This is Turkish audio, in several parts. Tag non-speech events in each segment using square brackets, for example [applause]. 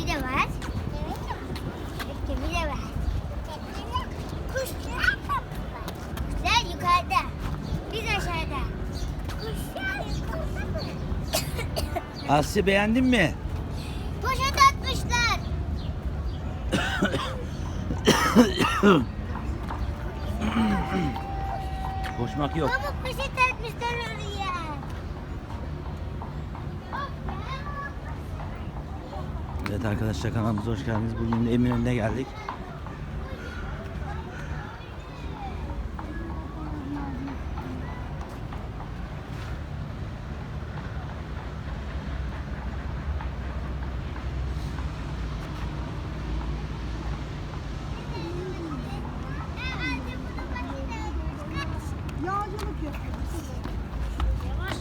Gemi de var. Gemi de var. Kuşlar Kuşlar yukarıda. Biz aşağıda. Kuşlar yukarıda mı? Asya beğendin mi? Poşet atmışlar. [coughs] Koşmak yok. Baba poşet atmışlar oraya. Evet arkadaşlar kanalımıza hoş geldiniz. Bugün Eminönü'ne geldik.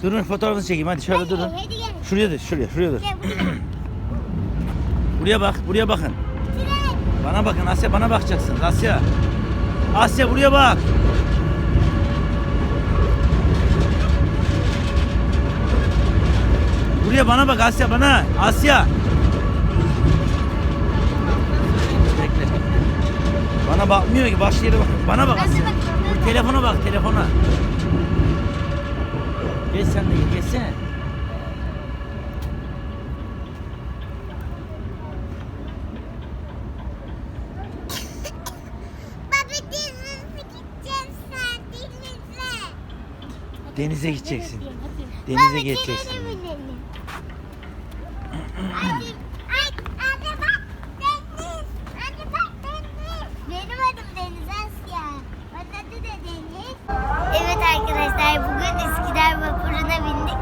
Durun fotoğrafını çekeyim hadi şöyle durun. Şuraya dur şuraya şuraya dur. Buraya. Bak buraya bakın. Bana bakın Asya bana bakacaksınız Asya. Asya buraya bak. Buraya bana bak Asya bana. Asya. Bekle. Bana bakmıyor ki baş yere bak. Bana bak Asya. Telefona bak telefona. Geç sen de gel, geçsene. Baba denize gideceğiz sen denize. Denize gideceksin. Denize geçeceksin. Hadi. Bak deniz. Anne bak deniz. Benim adım Deniz Asya. Onun adı da Deniz. Evet arkadaşlar bugün Üsküdar vapuruna bindik.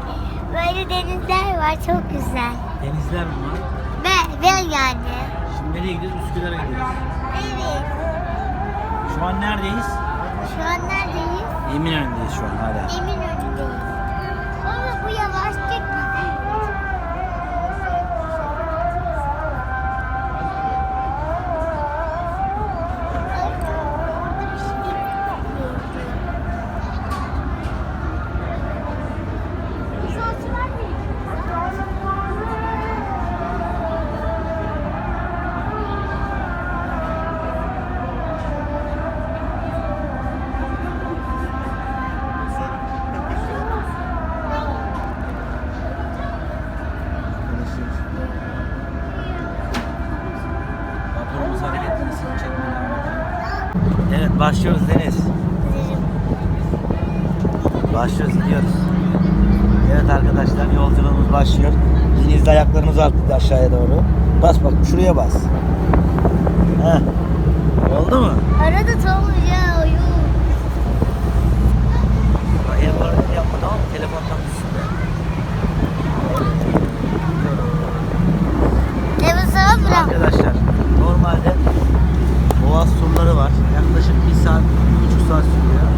Böyle denizler var çok güzel. Denizler mi var? Ve, ve yani. Şimdi nereye gidiyoruz? Üsküdar'a gidiyoruz. Evet. Şu an neredeyiz? Şu an neredeyiz? Eminönü'ndeyiz şu an hala. Eminönü'ndeyiz. Başlıyoruz Deniz. Başlıyoruz gidiyoruz. Evet arkadaşlar yolculuğumuz başlıyor. Denizde ayaklarınızı altı aşağıya doğru. Bas bak şuraya bas. Heh. Oldu mu? Arada tam ya oyun. Bak, El hareketi yapma tamam mı? Telefondan düşsün de. Evet sana bırak. Arkadaşlar normalde Boğaz turları var. Yaklaşık bir saat, bir buçuk saat sürüyor.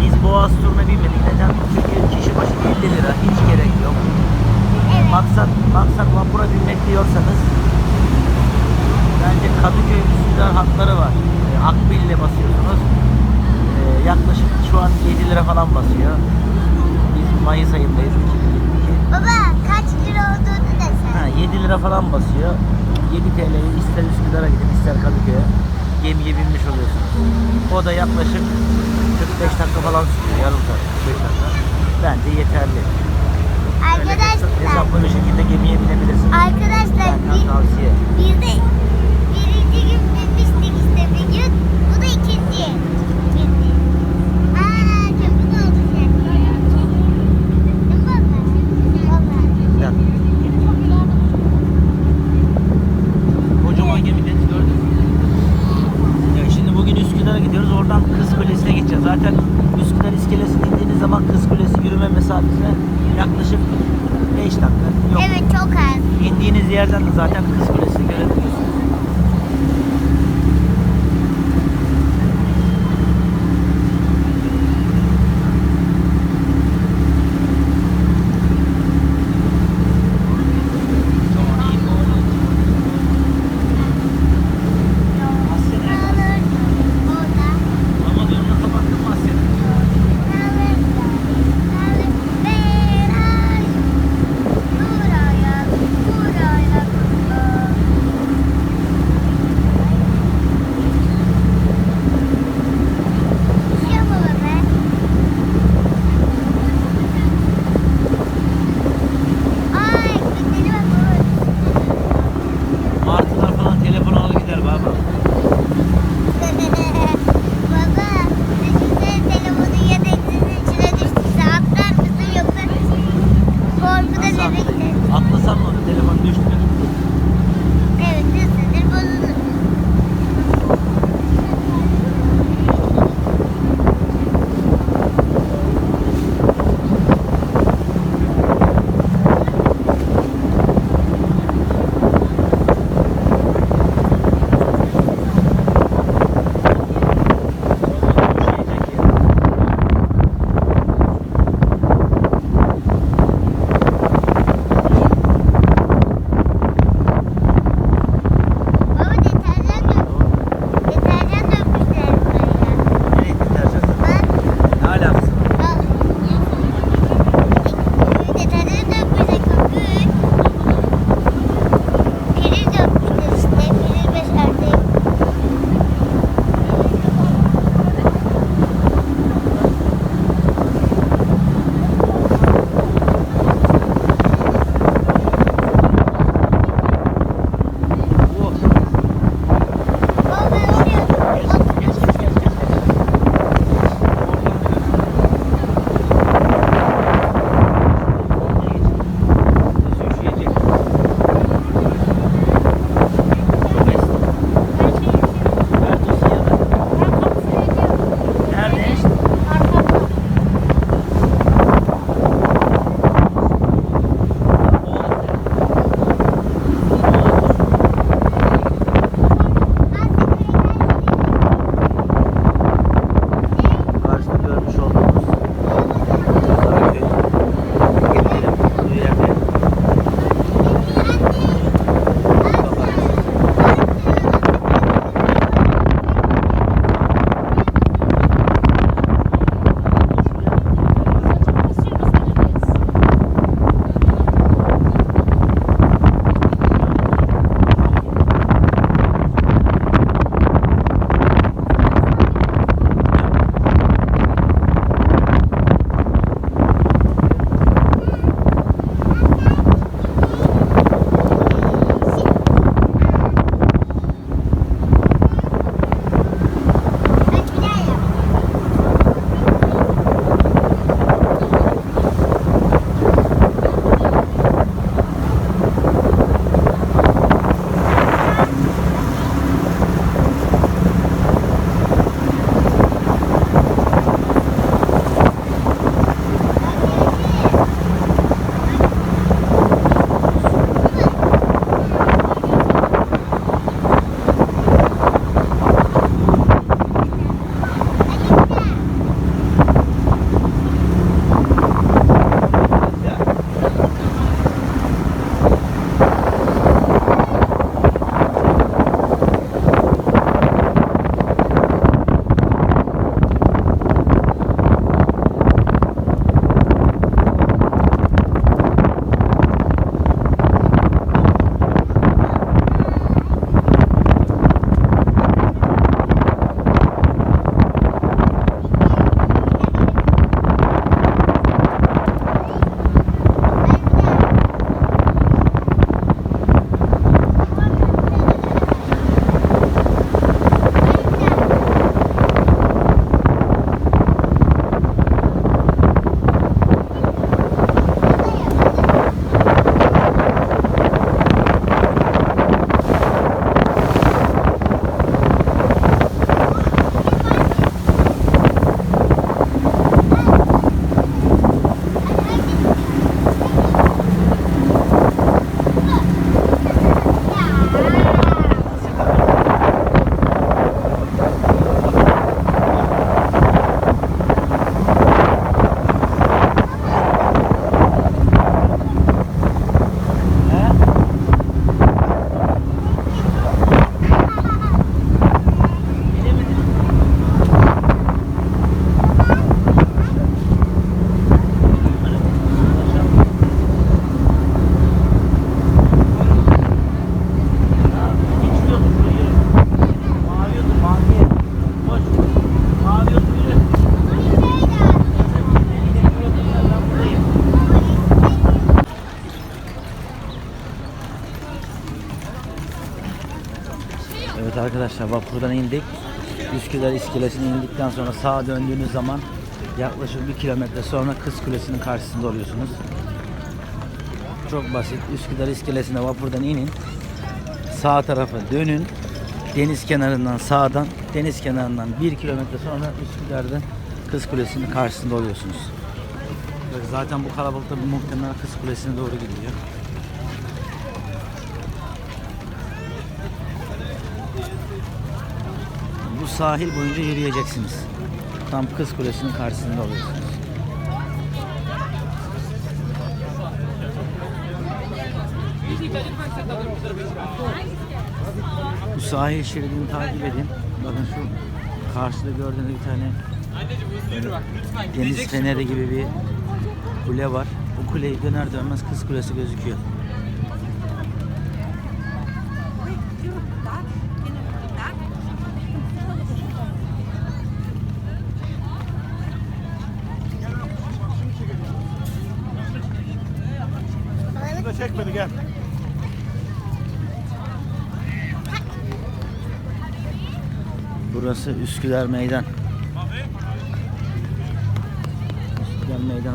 Biz Boğaz turuna binmedik. Neden? Çünkü kişi başı 50 lira. Hiç gerek yok. Evet. Maksat, maksat vapura binmek diyorsanız bence Üsküdar hatları var. E, Akbil ile basıyorsunuz. E, yaklaşık şu an 7 lira falan basıyor. Biz Mayıs ayındayız 2022. Baba kaç lira olduğunu da Ha, sen. 7 lira falan basıyor. 7 TL'ye ister Üsküdar'a gidin ister Kadıköy'e gemiye binmiş oluyorsunuz. O da yaklaşık 45 dakika falan sürüyor. Yarım saat 45 dakika. Bence yeterli. Arkadaşlar. hesaplı bir şekilde gemiye binebilirsiniz. Arkadaşlar Benden tavsiye. biz de birinci gün binmiştik işte bir gün. Bu da ikinci. Bindi. Aa köpük oldu sen. Değil mi baba? Baba. Ya. Kocaman gemi deniz gördün mü? Ya şimdi bugün Üsküdar'a gidiyoruz. Oradan Kız Kulesi'ne geçeceğiz. Zaten Üsküdar iskelesine indiğiniz zaman Kız Kulesi yürüme mesafesine yaklaşık 5 dakika. Yok. Evet çok az. İndiğiniz yerden de zaten Kız Kulesi'ni görebiliyorsunuz. Arkadaşlar vapurdan indik. Üsküdar iskelesine indikten sonra sağa döndüğünüz zaman yaklaşık bir kilometre sonra Kız Kulesi'nin karşısında oluyorsunuz. Çok basit. Üsküdar iskelesine vapurdan inin. Sağ tarafa dönün. Deniz kenarından sağdan, deniz kenarından bir kilometre sonra Üsküdar'da Kız Kulesi'nin karşısında oluyorsunuz. Zaten bu kalabalıkta muhtemelen Kız Kulesi'ne doğru gidiyor. Bu sahil boyunca yürüyeceksiniz. Tam Kız Kulesi'nin karşısında oluyorsunuz. Bu sahil şeridini takip edin. Bakın şu karşıda gördüğünüz bir tane deniz feneri gibi bir kule var. O kuleyi döner dönmez Kız Kulesi gözüküyor. Çekmedi gel. Burası Üsküdar Meydan. Üsküdar Meydan.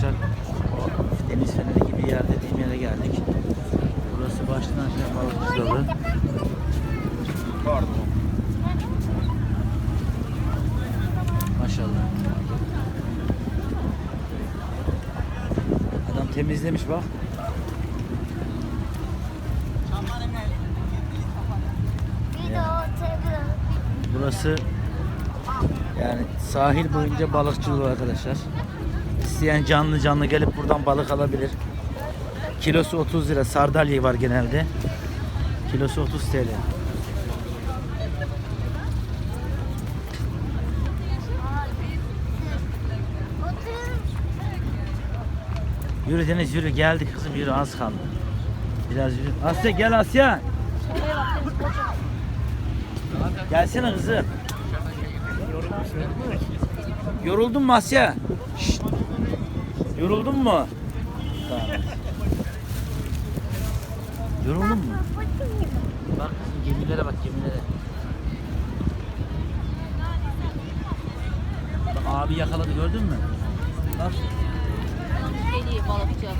Arkadaşlar deniz feneri gibi yer dediğim yere geldik. Burası baştan aşağı balıkçı dalı. Maşallah. Adam temizlemiş bak. Burası yani sahil boyunca balıkçılık arkadaşlar. İsteyen canlı canlı gelip buradan balık alabilir. Kilosu 30 lira. Sardalya var genelde. Kilosu 30 TL. Yürü Deniz yürü geldik kızım yürü az kaldı. Biraz yürü. Asya gel Asya. Gelsene kızım. Yoruldun mu Asya? Şşt. Yoruldun mu? Tamam. Yoruldun mu? Bak kızım gemilere bak gemilere. Bak abi yakaladı gördün mü? Bak. İyi balıkçı.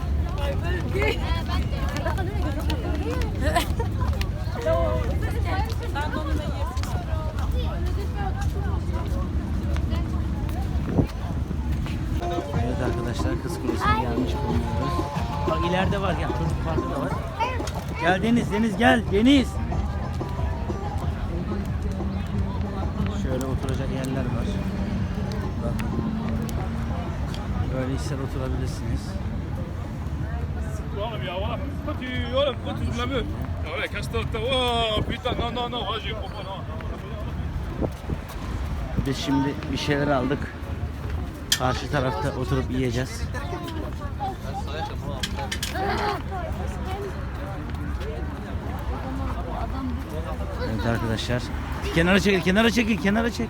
Evet arkadaşlar Kız Kulesi'ne gelmiş bulunuyoruz. Bak ileride var ya çocuk parkı da var. Gel Deniz, Deniz gel, Deniz. Oğlum ya. Kötü oğlum kötü. Ya öyle. Oo non. Biz şimdi bir şeyler aldık. Karşı tarafta oturup yiyeceğiz. Evet arkadaşlar. Kenara çekil, kenara çekil, kenara çek.